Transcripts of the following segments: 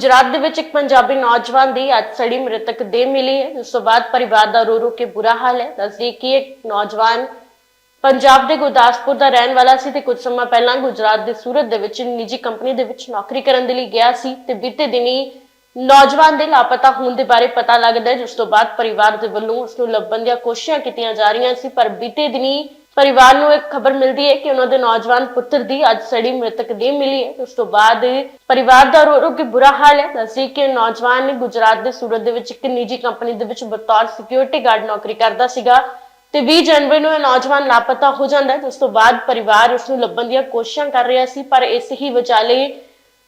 ਗੁਜਰਾਤ ਦੇ ਵਿੱਚ ਇੱਕ ਪੰਜਾਬੀ ਨੌਜਵਾਨ ਦੀ ਅੱਜ ਸੜੀ ਮ੍ਰਿਤਕ ਦੇਹ ਮਿਲੀ ਹੈ। ਉਸ ਤੋਂ ਬਾਅਦ ਪਰਿਵਾਰ ਦਾ ਰੋ ਰੋ ਕੇ ਬੁਰਾ ਹਾਲ ਹੈ। ਦੱਸਦੀ ਕਿ ਇੱਕ ਨੌਜਵਾਨ ਪੰਜਾਬ ਦੇ ਗੁਰਦਾਸਪੁਰ ਦਾ ਰਹਿਣ ਵਾਲਾ ਸੀ ਤੇ ਕੁਝ ਸਮਾਂ ਪਹਿਲਾਂ ਗੁਜਰਾਤ ਦੇ ਸੂਰਤ ਦੇ ਵਿੱਚ ਨਿੱਜੀ ਕੰਪਨੀ ਦੇ ਵਿੱਚ ਨੌਕਰੀ ਕਰਨ ਦੇ ਲਈ ਗਿਆ ਸੀ ਤੇ ਬੀਤੇ ਦਿਨੀ ਨੌਜਵਾਨ ਦੇ ਲਾਪਤਾ ਹੋਣ ਦੇ ਬਾਰੇ ਪਤਾ ਲੱਗਦਾ ਹੈ, ਜਿਸ ਤੋਂ ਬਾਅਦ ਪਰਿਵਾਰ ਦੇ ਵੱਲੋਂ ਉਸ ਨੂੰ ਲੱਭਣ ਦੀਆਂ ਕੋਸ਼ਿਸ਼ਾਂ ਕੀਤੀਆਂ ਜਾ ਰਹੀਆਂ ਸੀ। ਪਰ ਬੀਤੇ ਦਿਨੀ ਪਰਿਵਾਰ ਨੂੰ ਇੱਕ ਖਬਰ ਮਿਲਦੀ ਹੈ ਕਿ ਉਹਨਾਂ ਦੇ ਨੌਜਵਾਨ ਪੁੱਤਰ ਦੀ ਅੱਜ ਸੜੀ ਮ੍ਰਿਤਕ ਦੇਹ ਮਿਲੀ ਹੈ। ਉਸ ਤੋਂ ਬਾਅਦ ਪਰਿਵਾਰ ਦਾ ਰੋ ਰੋ ਕੇ ਬੁਰਾ ਹਾਲ ਹੈ। ਦੱਸੀ ਕਿ ਨੌਜਵਾਨ ਗੁਜਰਾਤ ਦੇ ਸੂਰਤ ਦੇ ਵਿੱਚ ਇੱਕ ਨਿੱਜੀ ਕੰਪਨੀ ਦੇ ਵਿੱਚ ਬਤੌਰ ਸਿਕਿਉਰਿਟੀ ਗਾਰਡ ਨੌਕਰੀ ਕਰਦਾ ਸੀਗਾ ਤੇ 20 ਜਨਵਰੀ ਨੂੰ ਇਹ ਨੌਜਵਾਨ ਲਾਪਤਾ ਹੋ ਜਾਂਦਾ ਹੈ। ਉਸ ਤੋਂ ਬਾਅਦ ਪਰਿਵਾਰ ਉਸ ਨੂੰ ਲੱਭਣ ਦੀਆਂ ਕੋਸ਼ਿਸ਼ਾਂ ਕਰ ਰਿਹਾ ਸੀ, ਪਰ ਇਸ ਹੀ ਵਿਚਾਲੇ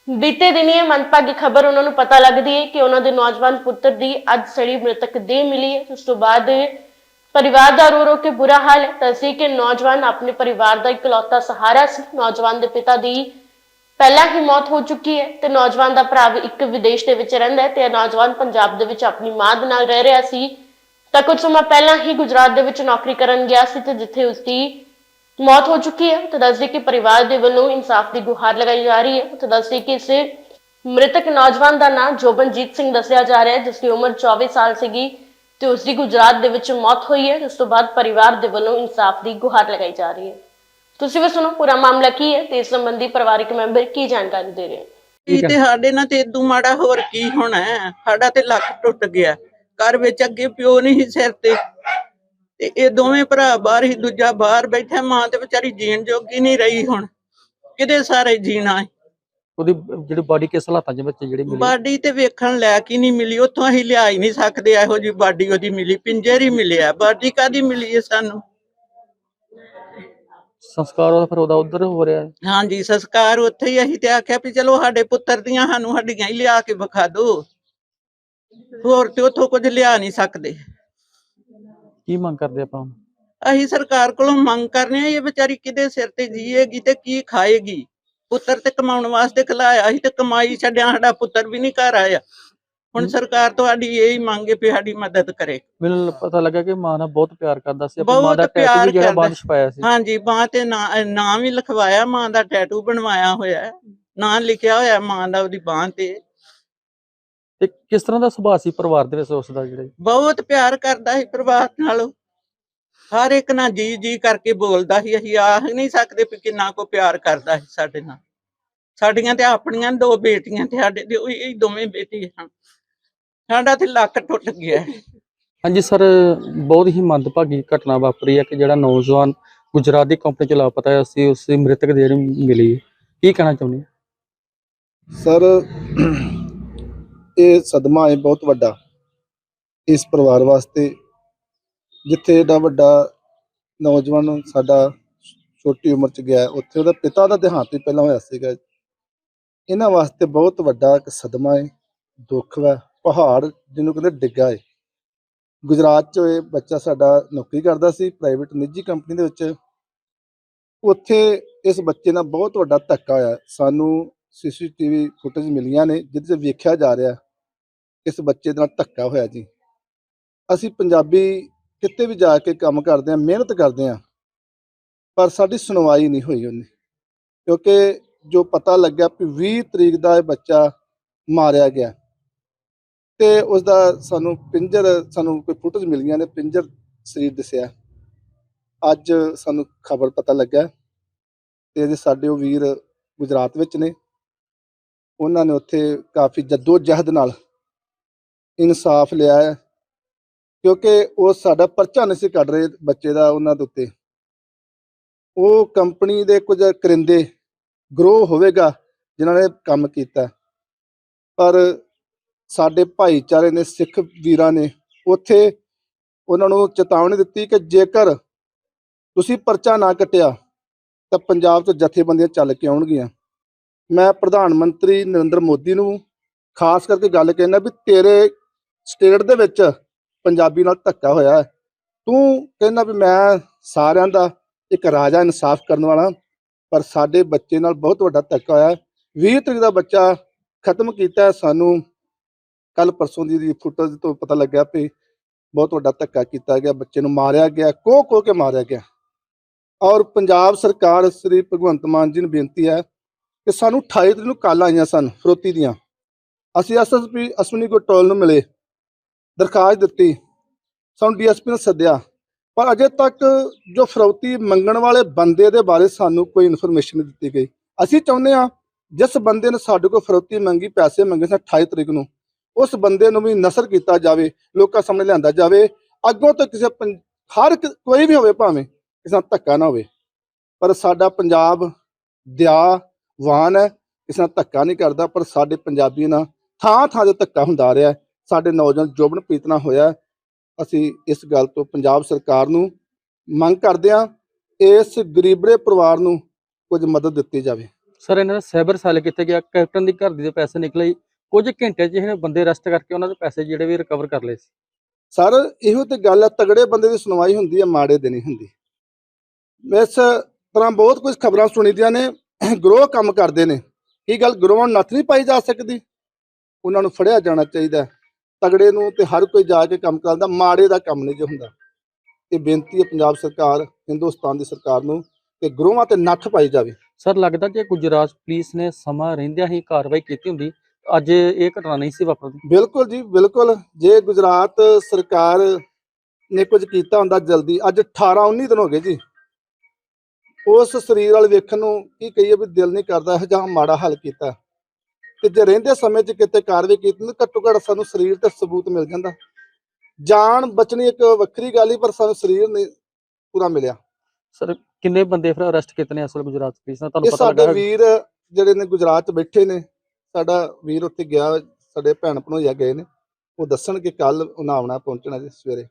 ਬੀਤੇ ਦਿਨੀ ਇਹ ਮੰਦਭਾਗੀ ਖਬਰ ਉਹਨਾਂ ਨੂੰ ਪਤਾ ਲੱਗਦੀ ਹੈ ਕਿ ਉਹਨਾਂ ਦੇ ਨੌਜਵਾਨ ਪੁੱਤਰ ਦੀ ਅੱਜ ਸੜੀ ਮ੍ਰਿਤਕ ਦੇਹ ਮਿਲੀ ਹੈ। ਉਸ ਤੋਂ ਬਾਅਦ ਪਰਿਵਾਰ ਦਾ ਰੋ ਰੋ ਕੇ ਬੁਰਾ ਹਾਲ ਹੈ। ਤਸੀ ਕਿ ਨੌਜਵਾਨ ਆਪਣੇ ਪਰਿਵਾਰ ਦਾ ਇਕਲੌਤਾ ਸਹਾਰਾ ਸੀ। ਨੌਜਵਾਨ ਦੇ ਪਿਤਾ ਦੀ ਪਹਿਲਾਂ ਹੀ ਮੌਤ ਹੋ ਚੁੱਕੀ ਹੈ ਤੇ ਨੌਜਵਾਨ ਦਾ ਭਰਾ ਇੱਕ ਵਿਦੇਸ਼ ਦੇ ਵਿੱਚ ਰਹਿੰਦਾ ਹੈ ਤੇ ਨੌਜਵਾਨ ਪੰਜਾਬ ਦੇ ਵਿੱਚ ਆਪਣੀ ਮਾਂ ਦੇ ਨਾਲ ਰਹਿ ਰਿਹਾ ਸੀ। ਤਾਂ ਕੁਝ ਸਮਾਂ ਪਹਿਲਾਂ ਹੀ ਗੁਜਰਾਤ ਦੇ ਵਿੱਚ ਨੌਕਰੀ ਕਰਨ ਗਿਆ ਸੀ ਤੇ ਜਿੱਥੇ ਉਸ ਦੀ ਮੌਤ ਹੋ ਚੁੱਕੀ ਹੈ। ਤਾਂ ਦੱਸਦੇ ਕਿ ਪਰਿਵਾਰ ਦੇ ਵੱਲੋਂ ਇਨਸਾਫ ਦੀ ਗੁਹਾਰ ਲਗਾਈ ਜਾ ਰਹੀ ਹੈ। ਤਾਂ ਦੱਸਦੇ ਕਿ ਇਸ ਮ੍ਰਿਤਕ ਨੌਜਵਾਨ ਦਾ ਨਾਮ ਜੋਬਨਜੀਤ ਸਿੰਘ ਦੱਸਿਆ ਜਾ ਰਿਹਾ ਹੈ ਜਿਸ ਦੀ ਉਮਰ 24 ਸਾਲ ਸੀਗੀ। ਤੇ ਉਸ ਦੀ ਗੁਜਰਾਤ ਦੇ ਵਿੱਚ ਮੌਤ ਹੋਈ ਹੈ ਉਸ ਤੋਂ ਬਾਅਦ ਪਰਿਵਾਰ ਦੇ ਵੱਲੋਂ ਇਨਸਾਫ ਦੀ ਗੁਹਾਰ ਲਗਾਈ ਜਾ ਰਹੀ ਹੈ। ਤੁਸੀਂ ਵੀ ਸੁਣੋ ਪੂਰਾ ਮਾਮਲਾ ਕੀ ਹੈ ਤੇ ਇਸ ਸੰਬੰਧੀ ਪਰਿਵਾਰਕ ਮੈਂਬਰ ਕੀ ਜਾਣਕਾਰੀ ਦੇ ਰਹੇ ਹਨ? ਇਹ ਤੇ ਸਾਡੇ ਨਾਲ ਤੇ ਇਦੋਂ ਮਾੜਾ ਹੋਰ ਕੀ ਹੋਣਾ ਹੈ? ਸਾਡਾ ਤੇ ਲੱਕ ਟੁੱਟ ਗਿਆ। ਘਰ ਵਿੱਚ ਅੱਗੇ ਪਿਓ ਨਹੀਂ ਸੀ ਸਿਰ ਤੇ। ਤੇ ਇਹ ਦੋਵੇਂ ਭਰਾ ਬਾਹਰ ਹੀ ਦੂਜਾ ਬਾਹਰ ਬੈਠਾ ਮਾਂ ਤੇ ਵਿਚਾਰੀ ਜੀਣ ਜੋਗੀ ਨਹੀਂ ਰਹੀ ਹੁਣ। ਕਿਤੇ ਸਾਰੇ ਜੀਣਾ ਹੈ। ਉਹਦੀ ਜਿਹੜੀ ਬਾਡੀ ਕਿਸ ਹਾਲਾਤਾਂ 'ਚ ਵਿੱਚ ਜਿਹੜੀ ਮਿਲੀ? ਬਾਡੀ ਤੇ ਵੇਖਣ ਲਾਇਕ ਹੀ ਨਹੀਂ ਮਿਲੀ ਉੱਥੋਂ ਅਸੀਂ ਲਿਆ ਹੀ ਨਹੀਂ ਸਕਦੇ ਇਹੋ ਜੀ ਬਾਡੀ ਉਹਦੀ ਮਿਲੀ ਪਿੰਜਰ ਹੀ ਮਿਲਿਆ। ਬਾਡੀ ਕਾਦੀ ਮਿਲੀ ਹੈ ਸਾਨੂੰ? ਸੰਸਕਾਰ ਉਹਦਾ ਫਿਰ ਉਹਦਾ ਉਧਰ ਹੋ ਰਿਹਾ ਹੈ। ਹਾਂਜੀ ਸੰਸਕਾਰ ਉੱਥੇ ਹੀ ਅਸੀਂ ਤੇ ਆਖਿਆ ਵੀ ਚਲੋ ਸਾਡੇ ਪੁੱਤਰ ਦੀਆਂ ਸਾਨੂੰ ਹੱਡੀਆਂ ਹੀ ਲਿਆ ਕੇ ਵਿਖਾ ਦਿਓ ਹੋਰ ਤੇ ਉੱਥੋਂ ਕੁਝ ਲਿਆ ਨਹੀਂ ਸਕਦੇ। ਕੀ ਮੰਗ ਕਰਦੇ ਆਪਾਂ? ਅਸੀਂ ਸਰਕਾਰ ਕੋਲੋਂ ਮੰਗ ਕਰਨੇ ਆ ਇਹ ਵਿਚਾਰੀ ਕਿਹਦੇ ਸਿਰ ਤੇ ਜੀਏਗੀ ਤੇ ਕੀ ਖਾਏਗੀ? ਪੁੱਤਰ ਤੇ ਕਮਾਉਣ ਵਾਸਤੇ ਖਲਾਇਆ ਸੀ ਤੇ ਕਮਾਈ ਛੱਡਿਆ ਸਾਡਾ ਪੁੱਤਰ ਵੀ ਨਹੀਂ ਘਰ ਆਇਆ। ਹੁਣ ਸਰਕਾਰ ਤੁਹਾਡੀ ਇਹ ਹੀ ਮੰਗੇ ਵੀ ਸਾਡੀ ਮਦਦ ਕਰੇ। ਮੈਨੂੰ ਪਤਾ ਲੱਗਾ ਕਿ ਮਾਂ ਨਾਲ ਬਹੁਤ ਪਿਆਰ ਕਰਦਾ ਸੀ ਆਪਣੀ ਮਾਂ ਦਾ ਟੈਟੂ ਵੀ ਜਿਹੜਾ 'ਚ ਪਾਇਆ ਸੀ। ਹਾਂਜੀ ਬਾਂਹ ਤੇ ਨਾਂ ਵੀ ਲਿਖਵਾਇਆ ਮਾਂ ਦਾ ਟੈਟੂ ਬਣਵਾਇਆ ਹੋਇਆ। ਨਾਂ ਲਿਖਿਆ ਹੋਇਆ ਮਾਂ ਦਾ ਉਹਦੀ ਬਾਂਹ ਤੇ। ਤੇ ਕਿਸ ਤਰ੍ਹਾਂ ਦਾ ਸੁਭਾਅ ਸੀ ਪਰਿਵਾਰ ਦੇ ਵਿੱਚ ਉਸ ਦਾ ਜਿਹੜਾ? ਬਹੁਤ ਪਿਆਰ ਕਰਦਾ ਸੀ ਪਰਿਵਾਰ ਨਾਲ। ਹਰ ਇੱਕ ਨਾਲ ਜੀ ਜੀ ਕਰਕੇ ਬੋਲਦਾ ਸੀ ਅਸੀਂ ਆਖ ਨਹੀਂ ਸਕਦੇ ਵੀ ਕਿੰਨਾ ਕੋ ਪਿਆਰ ਕਰਦਾ ਸੀ ਸਾਡੇ ਨਾਲ ਸਾਡੀਆਂ ਤੇ ਆਪਣੀਆਂ ਦੋ ਬੇਟੀਆਂ ਤੇ ਸਾਡੇ ਦੇ ਉਹੀ ਇਹ ਦੋਵੇਂ ਬੇਟੇ ਹਨ ਸਾਡਾ ਤੇ ਲੱਕ ਟੁੱਟ ਗਿਆ। ਹਾਂਜੀ ਸਰ ਬਹੁਤ ਹੀ ਮੰਦਭਾਗੀ ਘਟਨਾ ਵਾਪਰੀ ਹੈ ਕਿ ਜਿਹੜਾ ਨੌਜਵਾਨ ਗੁਜਰਾਤ ਦੀ ਕੰਪਨੀ ਚ ਲਾਪਤਾ ਹੈ ਸੀ ਉਸ ਦੀ ਮ੍ਰਿਤਕ ਦੇਹ ਜਿਹੜੀ ਮਿਲੀ। ਕੀ ਕਹਿਣਾ ਚਾਹੁੰਦੇ? ਸਰ ਇਹ ਸਦਮਾ ਹੈ ਬਹੁਤ ਵੱਡਾ ਇਸ ਪਰਿਵਾਰ ਵਾਸਤੇ ਜਿੱਥੇ ਏਡਾ ਵੱਡਾ ਨੌਜਵਾਨ ਸਾਡਾ ਛੋਟੀ ਉਮਰ ਚ ਗਿਆ, ਉੱਥੇ ਉਹਦਾ ਪਿਤਾ ਦਾ ਦੇਹਾਂਤ ਵੀ ਪਹਿਲਾਂ ਹੋਇਆ ਸੀਗਾ। ਇਹਨਾਂ ਵਾਸਤੇ ਬਹੁਤ ਵੱਡਾ ਇੱਕ ਸਦਮਾ ਹੈ ਦੁੱਖ ਹੈ ਪਹਾੜ ਜਿਹਨੂੰ ਕਹਿੰਦੇ ਡਿੱਗਾ ਹੈ ਗੁਜਰਾਤ ਚ ਇਹ ਬੱਚਾ ਸਾਡਾ ਨੌਕਰੀ ਕਰਦਾ ਸੀ ਪ੍ਰਾਈਵੇਟ ਨਿੱਜੀ ਕੰਪਨੀ ਦੇ ਵਿੱਚ। ਉੱਥੇ ਇਸ ਬੱਚੇ ਨਾਲ ਬਹੁਤ ਵੱਡਾ ਧੱਕਾ ਹੋਇਆ। ਸਾਨੂੰ ਸੀਸੀਟੀਵੀ ਫੁਟੇਜ ਮਿਲੀਆਂ ਨੇ, ਜਿਹਦੇ 'ਚ ਵੇਖਿਆ ਜਾ ਰਿਹਾ, ਇਸ ਬੱਚੇ ਦੇ ਨਾਲ ਧੱਕਾ ਹੋਇਆ ਜੀ। ਅਸੀਂ ਪੰਜਾਬੀ ਕਿਤੇ ਵੀ ਜਾ ਕੇ ਕੰਮ ਕਰਦੇ ਹਾਂ ਮਿਹਨਤ ਕਰਦੇ ਹਾਂ ਪਰ ਸਾਡੀ ਸੁਣਵਾਈ ਨਹੀਂ ਹੋਈ ਉਹਨੇ। ਕਿਉਂਕਿ ਜੋ ਪਤਾ ਲੱਗਿਆ ਕਿ 20 ਤਰੀਕ ਦਾ ਇਹ ਬੱਚਾ ਮਾਰਿਆ ਗਿਆ ਤੇ ਉਸ ਦਾ ਸਾਨੂੰ ਪਿੰਜਰ, ਸਾਨੂੰ ਕੋਈ ਫੁਟੇਜ ਮਿਲੀਆਂ ਨੇ, ਪਿੰਜਰ ਸਰੀਰ ਦਿਸਿਆ। ਅੱਜ ਸਾਨੂੰ ਖਬਰ ਪਤਾ ਲੱਗਾ ਤੇ ਇਹਦੇ ਸਾਡੇ ਉਹ ਵੀਰ ਗੁਜਰਾਤ ਵਿੱਚ ਨੇ। ਉਹਨਾਂ ਨੇ ਉੱਥੇ ਕਾਫੀ ਜੱਦੋ ਜਹਿਦ ਨਾਲ ਇਨਸਾਫ ਲਿਆ ਹੈ। ਕਿਉਂਕਿ ਉਹ ਸਾਡਾ ਪਰਚਾ ਨਹੀਂ ਸੀ ਕੱਢ ਰਹੇ ਬੱਚੇ ਦਾ ਉਹਨਾਂ ਦੇ ਉੱਤੇ। ਉਹ ਕੰਪਨੀ ਦੇ ਕੁਝ ਕਰਿੰਦੇ ਗਰੋ ਹੋਵੇਗਾ ਜਿਨ੍ਹਾਂ ਨੇ ਕੰਮ ਕੀਤਾ। ਪਰ ਸਾਡੇ ਭਾਈਚਾਰੇ ਨੇ ਸਿੱਖ ਵੀਰਾਂ ਨੇ ਉੱਥੇ ਉਹਨਾਂ ਨੂੰ ਚੇਤਾਵਨੀ ਦਿੱਤੀ ਕਿ ਜੇਕਰ ਤੁਸੀਂ ਪਰਚਾ ਨਾ ਕੱਟਿਆ, ਤਾਂ ਪੰਜਾਬ ਤੋਂ ਜਥੇਬੰਦੀਆਂ ਚੱਲ ਕੇ ਆਉਣਗੀਆਂ। ਮੈਂ ਪ੍ਰਧਾਨ ਮੰਤਰੀ ਨਰਿੰਦਰ ਮੋਦੀ ਨੂੰ ਖਾਸ ਕਰਕੇ ਗੱਲ ਕਹਿਣਾ ਵੀ ਤੇਰੇ ਸਟੇਟ ਦੇ ਵਿੱਚ ਪੰਜਾਬੀ ਨਾਲ ਧੱਕਾ ਹੋਇਆ ਹੈ। ਤੂੰ ਕਹਿੰਦਾ ਵੀ ਮੈਂ ਸਾਰਿਆਂ ਦਾ ਇੱਕ ਰਾਜਾ ਇਨਸਾਫ ਕਰਨ ਵਾਲਾ ਪਰ ਸਾਡੇ ਬੱਚੇ ਨਾਲ ਬਹੁਤ ਵੱਡਾ ਧੱਕਾ ਹੋਇਆ ਹੈ। 20 ਤਰੀਕ ਦਾ ਬੱਚਾ ਖਤਮ ਕੀਤਾ ਸਾਨੂੰ ਕੱਲ ਪਰਸੋਂ ਦੀ ਫੁਟੇਜ ਤੋਂ ਪਤਾ ਲੱਗਿਆ ਵੀ ਬਹੁਤ ਵੱਡਾ ਧੱਕਾ ਕੀਤਾ ਗਿਆ। ਬੱਚੇ ਨੂੰ ਮਾਰਿਆ ਗਿਆ ਕੋਹ ਕੋਹ ਕੇ ਮਾਰਿਆ ਗਿਆ। ਔਰ ਪੰਜਾਬ ਸਰਕਾਰ ਸ੍ਰੀ ਭਗਵੰਤ ਮਾਨ ਜੀ ਨੂੰ ਬੇਨਤੀ ਹੈ ਕਿ ਸਾਨੂੰ 28 ਤਰੀਕ ਨੂੰ ਕਾਲਾਂ ਆਈਆਂ ਸਨ, ਫਰੋਤੀ ਦੀਆਂ। ਅਸੀਂ ਐਸਐਸਪੀ ਅਸ਼ਵਨੀ ਗੋਟੋਲ ਨੂੰ ਮਿਲੇ। ਦਰਖਾਸਤ ਦਿੱਤੀ। ਸਾਨੂੰ ਡੀਐਸਪੀ ਨੇ ਸੱਦਿਆ। ਪਰ ਅਜੇ ਤੱਕ ਜੋ ਫਰੌਤੀ ਮੰਗਣ ਵਾਲੇ ਬੰਦੇ ਦੇ ਬਾਰੇ ਸਾਨੂੰ ਕੋਈ ਇਨਫੋਰਮੇਸ਼ਨ ਨਹੀਂ ਦਿੱਤੀ ਗਈ। ਅਸੀਂ ਚਾਹੁੰਦੇ ਹਾਂ, ਜਿਸ ਬੰਦੇ ਨੇ ਸਾਡੇ ਕੋਲ ਫਰੌਤੀ ਮੰਗੀ, ਪੈਸੇ ਮੰਗੇ ਸਨ 28 ਤਰੀਕ ਨੂੰ, ਉਸ ਬੰਦੇ ਨੂੰ ਵੀ ਨਸਰ ਕੀਤਾ ਜਾਵੇ, ਲੋਕਾਂ ਸਾਹਮਣੇ ਲਿਆਂਦਾ ਜਾਵੇ। ਅੱਗੋਂ ਤੋਂ ਕਿਸੇ ਪੰ- ਹਰ ਕੋਈ ਵੀ ਹੋਵੇ ਭਾਵੇਂ, ਕਿਸੇ ਨਾਲ ਧੱਕਾ ਨਾ ਹੋਵੇ। ਪਰ ਸਾਡਾ ਪੰਜਾਬ ਦਿਆਵਾਨ ਹੈ, ਕਿਸੇ ਨਾਲ ਧੱਕਾ ਨਹੀਂ ਕਰਦਾ, ਪਰ ਸਾਡੇ ਪੰਜਾਬੀ ਨਾਲ ਥਾਂ ਥਾਂ ਤੇ ਧੱਕਾ ਹੁੰਦਾ ਆ ਰਿਹਾ ਸਾਡੇ ਨੌਜਵਾਨ ਜੋਬਨ ਪੀਤਨਾ ਹੋਇਆ। ਅਸੀਂ ਇਸ ਗੱਲ ਤੋਂ ਪੰਜਾਬ ਸਰਕਾਰ ਨੂੰ ਮੰਗ ਕਰਦੇ ਹਾਂ ਇਸ ਗਰੀਬੜੇ ਪਰਿਵਾਰ ਨੂੰ ਕੁਝ ਮਦਦ ਦਿੱਤੀ ਜਾਵੇ ਸਰ ਇਹਨਾਂ ਦਾ ਸਾਈਬਰ ਸੈੱਲ ਕਿੱਥੇ ਗਿਆ ਕੈਪਟਨ ਦੀ ਘਰ ਦੀ ਪੈਸੇ ਨਿਕਲੇ। ਕੁਝ ਘੰਟੇ 'ਚ ਇਹਨੇ ਬੰਦੇ ਅਰੈਸਟ ਕਰਕੇ ਉਹਨਾਂ ਦੇ ਪੈਸੇ ਜਿਹੜੇ ਵੀ ਰਿਕਵਰ ਕਰ ਲਏ ਸੀ ਸਰ ਇਹੋ ਤੇ ਗੱਲ ਹੈ ਤਗੜੇ ਬੰਦੇ ਦੀ ਸੁਣਵਾਈ ਹੁੰਦੀ ਹੈ ਮਾੜੇ ਦੀ ਨਹੀਂ ਹੁੰਦੀ ਇਸ ਤਰ੍ਹਾਂ ਬਹੁਤ ਕੁਝ ਖਬਰਾਂ ਸੁਣੀਦੀਆਂ ਨੇ ਗਰੋਹ ਕੰਮ ਕਰਦੇ ਨੇ ਕੀ ਗੱਲ ਗਰੋਹ ਨੂੰ ਨੱਥ ਨਹੀਂ ਪਾਈ ਜਾ ਸਕਦੀ ਉਹਨਾਂ ਨੂੰ ਫੜਿਆ ਜਾਣਾ ਚਾਹੀਦਾ। ਤਗੜੇ ਨੂੰ ਤੇ ਹਰ ਕੋਈ ਜਾ ਕੇ ਕੰਮ ਕਰਦਾ ਮਾੜੇ ਦਾ ਕੰਮ ਨਹੀਂ ਜੇ ਹੁੰਦਾ। ਇਹ ਬੇਨਤੀ ਹੈ ਪੰਜਾਬ ਸਰਕਾਰ ਹਿੰਦੁਸਤਾਨ ਦੀ ਸਰਕਾਰ ਨੂੰ ਕਿ ਗਰੋਹਾਂ ਤੇ ਨੱਥ ਪਾਈ ਜਾਵੇ। ਸਰ ਲੱਗਦਾ ਕਿ ਗੁਜਰਾਤ ਪੁਲਿਸ ਨੇ ਸਮਾਂ ਰਹਿੰਦਿਆਂ ਹੀ ਕਾਰਵਾਈ ਕੀਤੀ ਹੁੰਦੀ। ਅੱਜ ਇਹ ਘਟਨਾ ਨਹੀਂ ਸੀ ਵਾਪਰਦੀ। ਬਿਲਕੁਲ ਜੀ ਬਿਲਕੁਲ। ਜੇ ਗੁਜਰਾਤ ਸਰਕਾਰ ਨੇ ਕੁਝ ਕੀਤਾ ਹੁੰਦਾ ਜਲਦੀ ਅੱਜ 18 19 ਦਿਨ ਹੋ ਗਏ ਜੀ। ਉਸ ਸਰੀਰ ਵਾਲ ਵੇਖਣ ਨੂੰ ਕੀ ਕਹੀਏ ਵੀ ਦਿਲ ਨਹੀਂ ਕਰਦਾ ਇਹ ਜਾਂ ਮਾੜਾ ਹੱਲ ਕੀਤਾ। ਤੇ ਜੇ ਰਹਿੰਦੇ ਸਮੇਂ 'ਚ ਕਿਤੇ ਕਾਰਵਾਈ ਕੀਤੀ ਤਾਂ ਘੱਟੋ ਘੱਟ ਸਾਨੂੰ ਸਰੀਰ ਤੇ ਸਬੂਤ ਮਿਲ ਜਾਂਦਾ। ਜਾਨ ਬਚਣੀ ਇੱਕ ਵੱਖਰੀ ਗੱਲ ਹੀ ਪਰ ਸਾਨੂੰ ਸਰੀਰ ਨਹੀਂ ਪੂਰਾ ਮਿਲਿਆ। ਸਰ ਕਿੰਨੇ ਬੰਦੇ ਫਿਰ ਅਰੈਸਟ ਕੀਤੇ ਨੇ ਅਸਲ ਗੁਜਰਾਤ ਪੁਲਿਸ ਨੇ ਤੁਹਾਨੂੰ ਪਤਾ ਸਾਡੇ ਲੱਗਾ ਵੀਰ ਜਿਹੜੇ ਨੇ ਗੁਜਰਾਤ 'ਚ ਬੈਠੇ ਨੇ ਸਾਡਾ ਵੀਰ ਉੱਥੇ ਗਿਆ ਸਾਡੇ ਭੈਣ ਭਣੋਈਆ ਗਏ ਨੇ। ਉਹ ਦੱਸਣ ਕਿ ਕੱਲ ਉਹਨਾਂ ਆਉਣਾ ਪਹੁੰਚਣਾ ਜੀ ਸਵੇਰੇ।